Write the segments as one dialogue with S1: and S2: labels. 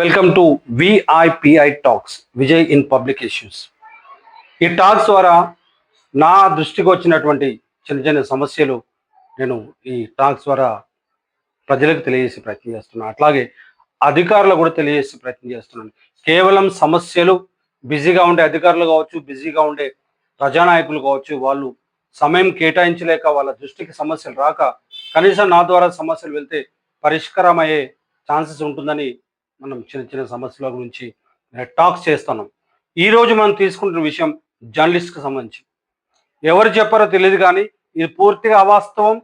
S1: Welcome to VIPI talks Vijay in public issues ఈ talks ద్వారా నా దృష్టికి వచ్చినటువంటి చిన్న చిన్న సమస్యలు నేను ఈ టాక్స్ ద్వారా ప్రజలకు తెలియజేసే ప్రయత్నం చేస్తున్నాను. అట్లాగే అధికారులు కూడా తెలియజేసే ప్రయత్నం చేస్తున్నాను. కేవలం సమస్యలు బిజీగా ఉండే అధికారులు కావచ్చు బిజీగా ఉండే ప్రజానాయకులు కావచ్చు వాళ్ళు సమయం కేటాయించలేక వాళ్ళ దృష్టికి సమస్యలు రాక కనీసం నా ద్వారా సమస్యలు వెళ్తే పరిష్కారమయ్యే ఛాన్సెస్ ఉంటుందని మనం చిన్న చిన్న సమస్యల గురించి టాక్స్ చేస్తున్నాం. ఈరోజు మనం తీసుకుంటున్న విషయం జర్నలిస్ట్కి సంబంధించి. ఎవరు చెప్పారో తెలియదు కానీ ఇది పూర్తిగా అవాస్తవం.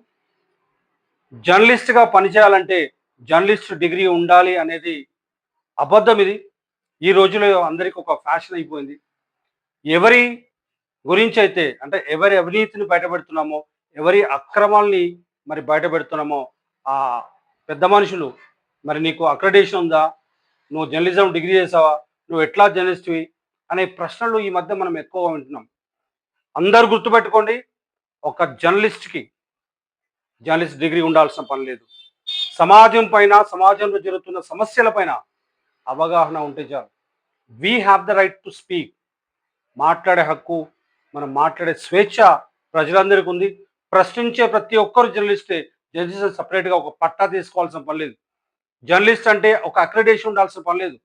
S1: జర్నలిస్ట్గా పనిచేయాలంటే జర్నలిస్ట్ డిగ్రీ ఉండాలి అనేది అబద్ధం ఇది. ఈ రోజులో అందరికీ ఒక ఫ్యాషన్ అయిపోయింది. ఎవరి గురించి అయితే అంటే ఎవరి అవినీతిని బయటపెడుతున్నామో ఎవరి అక్రమాల్ని మరి బయటపెడుతున్నామో ఆ పెద్ద మనుషులు మరి నీకు అక్రడేషన్ ఉందా? నువ్వు జర్నలిజం డిగ్రీ చేసావా? నువ్వు ఎట్లా జర్నలిస్ట్వి అనే ప్రశ్నలు ఈ మధ్య మనం ఎక్కువగా వింటున్నాం. అందరు గుర్తుపెట్టుకోండి ఒక జర్నలిస్ట్కి జర్నలిస్ట్ డిగ్రీ ఉండాల్సిన పని లేదు. సమాజం పైన సమాజంలో జరుగుతున్న సమస్యల పైన అవగాహన ఉంటే చాలు. We have the right to speak మాట్లాడే హక్కు మనం మాట్లాడే స్వేచ్ఛ ప్రజలందరికీ ఉంది. ప్రశ్నించే ప్రతి ఒక్కరు జర్నలిస్టే జర్నలిస్ట్ సపరేట్గా ఒక పట్టా తీసుకోవాల్సిన పని లేదు. జర్నలిస్ట్ అంటే ఒక అక్రెడేషన్ ఉండాల్సిన పని లేదు.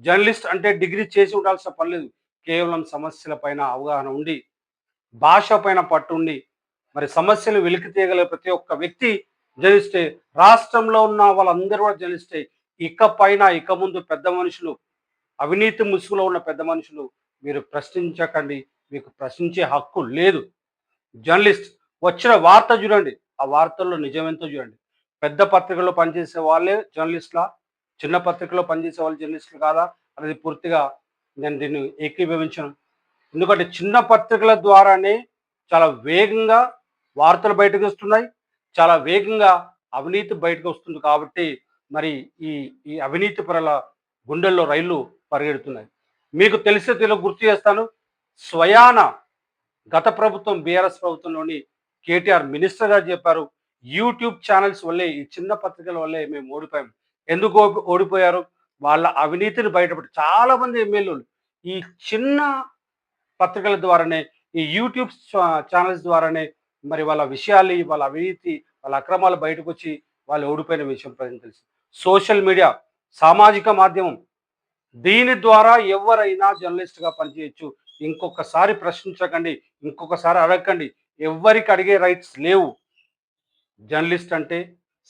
S1: జర్నలిస్ట్ అంటే డిగ్రీ చేసి ఉండాల్సిన పని లేదు. కేవలం సమస్యల పైన అవగాహన ఉండి భాష పైన పట్టు ఉండి మరి సమస్యలు వెలికి తీయగల ప్రతి ఒక్క వ్యక్తి జర్నలిస్టే. రాష్ట్రంలో ఉన్న వాళ్ళందరూ కూడా జర్నలిస్టే. ఇక పైన ఇక ముందు పెద్ద మనుషులు అవినీతి ముసుగులో ఉన్న పెద్ద మనుషులు మీరు ప్రశ్నించకండి. మీకు ప్రశ్నించే హక్కు లేదు. జర్నలిస్ట్ వచ్చిన వార్త చూడండి. ఆ వార్తల్లో నిజమేంతో చూడండి. పెద్ద పత్రికల్లో పనిచేసే వాళ్ళే జర్నలిస్టులా చిన్న పత్రికలో పనిచేసే వాళ్ళు జర్నలిస్టులు కాదా అనేది పూర్తిగా నేను దీన్ని ఏకీభవించను. ఎందుకంటే చిన్న పత్రికల ద్వారానే చాలా వేగంగా వార్తలు బయటకు వస్తున్నాయి చాలా వేగంగా అవినీతి బయటకు వస్తుంది కాబట్టి మరి ఈ ఈ అవినీతి పరల గుండెల్లో రైళ్ళు పరిగెడుతున్నాయి. మీకు తెలిసే తెలుగు గుర్తు చేస్తాను స్వయాన గత ప్రభుత్వం బీఆర్ఎస్ ప్రభుత్వంలోని కేటీఆర్ మినిస్టర్ గారు చెప్పారు యూట్యూబ్ ఛానల్స్ వల్లే ఈ చిన్న పత్రికల వల్లే మేము ఓడిపోయాం. ఎందుకు ఓడిపోయారు? వాళ్ళ అవినీతిని బయటపెట్టి చాలామంది ఎమ్మెల్యేలు ఈ చిన్న పత్రికల ద్వారానే ఈ యూట్యూబ్ ఛానల్స్ ద్వారానే మరి వాళ్ళ విషయాలు వాళ్ళ అవినీతి వాళ్ళ అక్రమాలు బయటకు వచ్చి వాళ్ళు ఓడిపోయిన విషయం ప్రజలు తెలుసు. సోషల్ మీడియా సామాజిక మాధ్యమం దీని ద్వారా ఎవరైనా జర్నలిస్ట్గా పనిచేయొచ్చు. ఇంకొకసారి ప్రశ్నించకండి ఇంకొకసారి అడగకండి. ఎవరికి అడిగే రైట్స్ లేవు. జర్నలిస్ట్ అంటే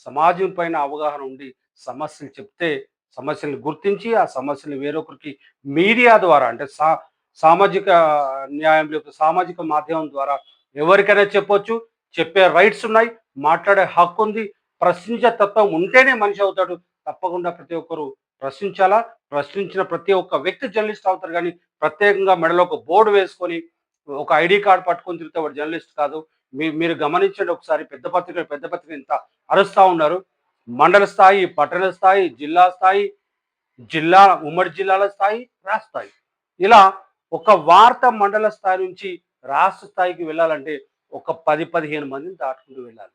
S1: సమాజం పైన అవగాహన ఉండి సమస్యలు చెప్తే సమస్యలను గుర్తించి ఆ సమస్యలు వేరొకరికి మీడియా ద్వారా అంటే సా సామాజిక న్యాయం యొక్క సామాజిక మాధ్యమం ద్వారా ఎవరికైనా చెప్పొచ్చు. చెప్పే రైట్స్ ఉన్నాయి. మాట్లాడే హక్కు ఉంది. ప్రశ్నించే తత్వం ఉంటేనే మనిషి అవుతాడు. తప్పకుండా ప్రతి ఒక్కరు ప్రశ్నించాలా? ప్రశ్నించిన ప్రతి ఒక్క వ్యక్తి జర్నలిస్ట్ అవుతారు. కానీ ప్రత్యేకంగా మెడలో ఒక బోర్డు వేసుకొని ఒక ఐడి కార్డు పట్టుకొని తిరిగితే వాడు జర్నలిస్ట్ కాదు. మీ మీరు గమనించండి ఒకసారి పెద్ద పత్రికలు పెద్ద పత్రిక ఇంత అరుస్తూ ఉన్నారు. మండల స్థాయి పట్టణ స్థాయి జిల్లా స్థాయి జిల్లా ఉమ్మడి జిల్లాల స్థాయి రాష్ట్ర స్థాయి. ఇలా ఒక వార్త మండల స్థాయి నుంచి రాష్ట్ర స్థాయికి వెళ్ళాలంటే ఒక పది పదిహేను మందిని దాటుకుంటూ వెళ్ళాలి.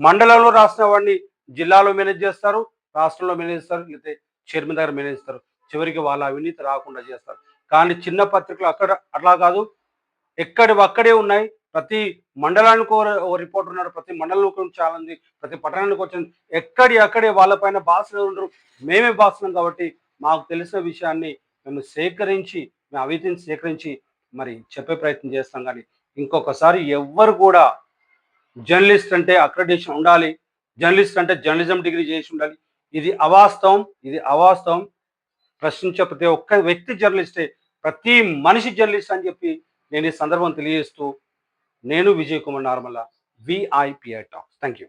S1: మండలంలో రాసిన వాడిని జిల్లాలో మేనేజ్ చేస్తారు రాష్ట్రంలో మేనేజ్ చేస్తారు లేకపోతే చైర్మన్ దగ్గర మేనేజ్ చేస్తారు. చివరికి వాళ్ళ అవినీతి రాకుండా చేస్తారు. కానీ చిన్న పత్రికలు అక్కడ అట్లా కాదు. ఎక్కడి అక్కడే ఉన్నాయి. ప్రతి మండలానికి ఓ- రిపోర్ట్ రిపోర్టర్ ఉన్నాడు. ప్రతి మండలానికి చాలా ఉంది ప్రతి పట్టణానికి వచ్చింది ఎక్కడి అక్కడే వాళ్ళపైన బాసులు ఉండరు. మేమే బాసులం కాబట్టి మాకు తెలిసిన విషయాన్ని మేము సేకరించి మేము అవీతిని సేకరించి మరి చెప్పే ప్రయత్నం చేస్తాం కానీ ఇంకొకసారి ఎవ్వరు కూడా జర్నలిస్ట్ అంటే అక్రెడిషన్ ఉండాలి. జర్నలిస్ట్ అంటే జర్నలిజం డిగ్రీ చేసి ఉండాలి. ఇది అవాస్తవం. ఇది అవాస్తవం. ప్రశ్నించే ప్రతి ఒక్క వ్యక్తి జర్నలిస్టే ప్రతి మనిషి జర్నలిస్ట్ అని చెప్పి నేను ఈ సందర్భం తెలియజేస్తూ నేను విజయ్ కుమార్ నార్మల విఐపిఐ టాక్స్ థ్యాంక్ యూ